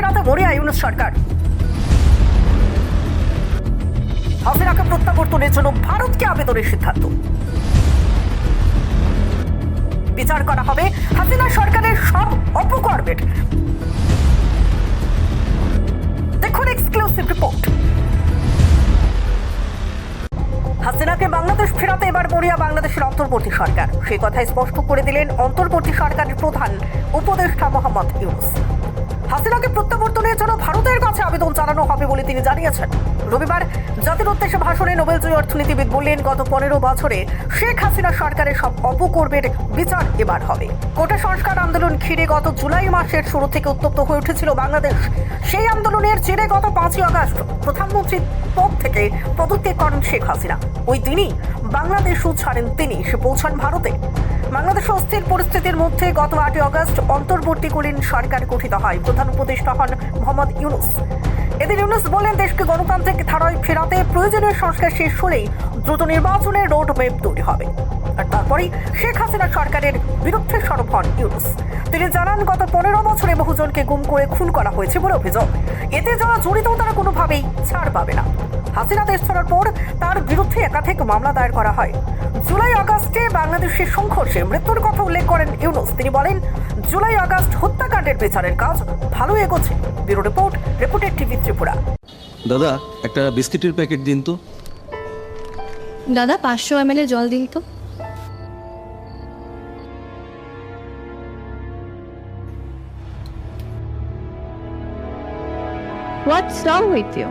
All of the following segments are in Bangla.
ফেরাতে মরিয়া ইউনুস সরকার। হাসিনাকে প্রত্যাবর্তনের জন্য ভারতকে আবেদনের সিদ্ধান্ত। বিচার করা হবে হাসিনা সরকারের সব অপকর্মের। দেখুন এক্সক্লুসিভ রিপোর্ট হাসিনাকে বাংলাদেশ ফেরাতে এবার মরিয়া বাংলাদেশের অন্তর্বর্তী সরকার। সে কথাই স্পষ্ট করে দিলেন অন্তর্বর্তী সরকারের প্রধান উপদেষ্টা মোহাম্মদ ইউনুস। হাসিনাকে প্রত্যাবর্তনের জন্য ভারতের কাছে আবেদন জানানো হবে বলে তিনি জানিয়েছেন। রবিবার জাতির উদ্দেশ্যে ভাষণে নোবেলজয়ী অর্থনীতিবিদ বললেন, গত পনেরো বছরে শেখ হাসিনা সরকারের সব অপকর্মের বিচার এবার হবে। কোটা সংস্কার আন্দোলন ঘিরে গত জুলাই মাসের শুরু থেকে উত্তপ্ত হয়ে উঠেছিল বাংলাদেশ। সেই আন্দোলনের জেরে গত পাঁচই আগস্ট প্রধানমন্ত্রীর পদ থেকে পদত্যাগ করেন শেখ হাসিনা। ওই দিনই বাংলাদেশও ছাড়েন তিনি। সে পৌঁছান ভারতে। বাংলাদেশে অস্থির পরিস্থিতির মধ্যে গত আটই আগস্ট অন্তর্বর্তীকালীন সরকার গঠিত হয়। প্রধান উপদেষ্টা হন মোহাম্মদ ইউনুস। এদিন ইউনুস বলেন, দেশকে গণতান্ত্রিক ধারায় ফেরাতে প্রয়োজনীয় সংস্কার শেষ হলেই দ্রুত নির্বাচনের রোড ম্যাপ তৈরি হবে। আর তারপরেই শেখ হাসিনা সরকারের বিরুদ্ধে সরব হন ইউনুস। তিনি জানান, গত পনেরো বছরে বহুজনকে গুম করে খুন করা হয়েছে বলে অভিযোগ। এতে যারা জড়িত, তারা কোনোভাবেই ছাড় পাবে না। হাসিনা দেশ ছাড়ার পর তার বিরুদ্ধে একাধিক মামলা দায়ের করা হয়। জুলাই আগস্টে বাংলাদেশের সংঘর্ষে মৃত্যুর কথা উল্লেখ করেন ইউনুস। তিনি বলেন জুলাই আগস্ট হত্যাকাণ্ডের বিচারের কাজ ভালো এগোচ্ছে। Bureau report reported TV Tripura. দাদা একটা বিস্কিটের প্যাকেট দিন তো। দাদা পাঁচশো এম জল দিন তো। হোয়াটস রং উইথ ইউ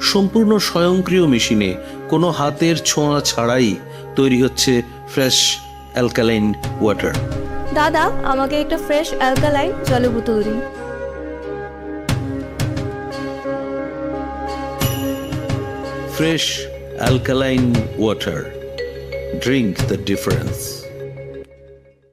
সম্পূর্ণ স্বয়ংক্রিয় মেশিনে কোনো হাতের ছোঁয়া ছাড়াই তৈরি হচ্ছে ফ্রেশ অ্যালকালাইন ওয়াটার। দাদা আমাকে একটা ফ্রেশ অ্যালকালাইন জলের বোতল দিন। Fresh alkaline water. Drink the difference.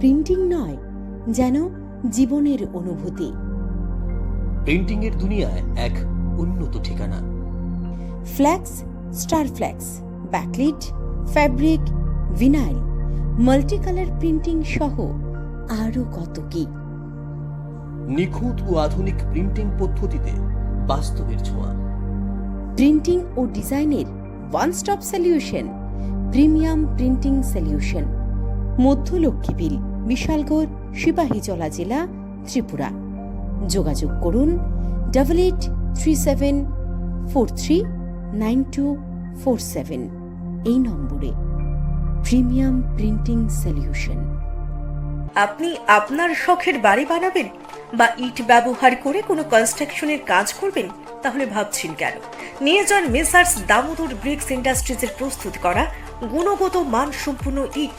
Printing নয় যেন জীবনের অনুভূতি। পেন্টিংয়ের দুনিয়ায় এক উন্নত ঠিকানা। Flex star flex backlit fabric vinyl multi colour printing সহ আরও কত কি। নিখুঁত ও আধুনিক প্রিন্টিং পদ্ধতিতে বাস্তবের ছোঁয়া। প্রিন্টিং ও ডিজাইনের one stop solution premium printing solution. মধ্য লক্ষ্মীবিল বিশালগড় সিপাহীজলা জেলা ত্রিপুরা। যোগাযোগ করুন double eight three seven four three nine two four seven এই নম্বরে প্রিমিয়াম প্রিন্টিং সলিউশন। আপনি আপনার শখের বাড়ি বানাবেন বা ইট ব্যবহার করে কোনো কনস্ট্রাকশনের কাজ করবেন, তাহলে ভাবছেন কেন? নিয়ে যান মেসার্স দামোদর ব্রিক্স ইন্ডাস্ট্রিজের প্রস্তুত করা গুণগত মানসম্পন্ন ইট